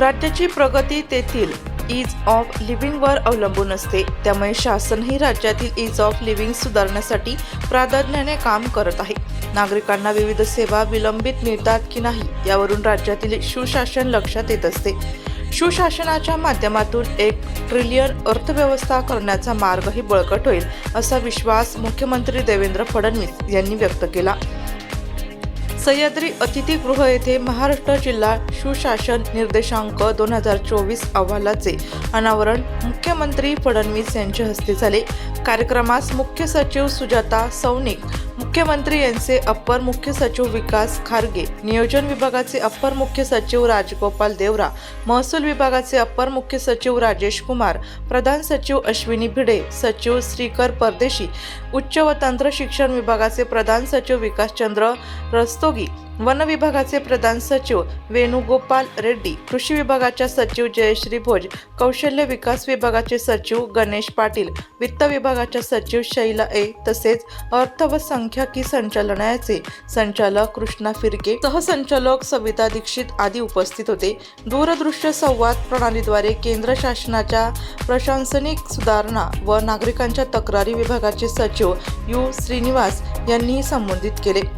राज्याची प्रगती तेथील ईज ऑफ लिव्हिंगवर अवलंबून असते. त्यामुळे शासनही राज्यातील ईज ऑफ लिव्हिंग सुधारण्यासाठी प्राधान्याने काम करत आहे. नागरिकांना विविध सेवा विलंबित मिळतात की नाही यावरून राज्यातील सुशासन लक्षात येत असते. सुशासनाच्या माध्यमातून एक ट्रिलियन अर्थव्यवस्था करण्याचा मार्गही बळकट होईल असा विश्वास मुख्यमंत्री देवेंद्र फडणवीस यांनी व्यक्त केला. सह्याद्री अतिथीगृह येथे महाराष्ट्र जिल्हा सुशासन निर्देशांक दोन हजार चोवीस अहवालाचे अनावरण मुख्यमंत्री फडणवीस यांच्या हस्ते झाले. कार्यक्रमास मुख्य सचिव सुजाता सौनिक मुख्यमंत्री यांचे अप्पर मुख्य सचिव विकास खारगे नियोजन विभागाचे अप्पर मुख्य सचिव राजगोपाल देवरा महसूल विभागाचे अप्पर मुख्य सचिव राजेश कुमार प्रधान सचिव अश्विनी भिडे सचिव श्रीकर परदेशी उच्च व तंत्र शिक्षण विभागाचे प्रधान सचिव विकासचंद्र रस्तोगी वन विभागाचे प्रधान सचिव वेणुगोपाल रेड्डी कृषी विभागाच्या सचिव जयश्री भोज कौशल्य विकास विभागाचे सचिव गणेश पाटील वित्त विभागाच्या सचिव शैला ए तसेच अर्थ व संख्याकी संचालनालयाचे संचालक कृष्णा फिरके सहसंचालक सविता दीक्षित आदी उपस्थित होते. दूरदृश्य संवाद प्रणालीद्वारे केंद्र शासनाच्या प्रशासनिक सुधारणा व नागरिकांच्या तक्रारी विभागाचे सचिव यू श्रीनिवास यांनी संबोधित केले.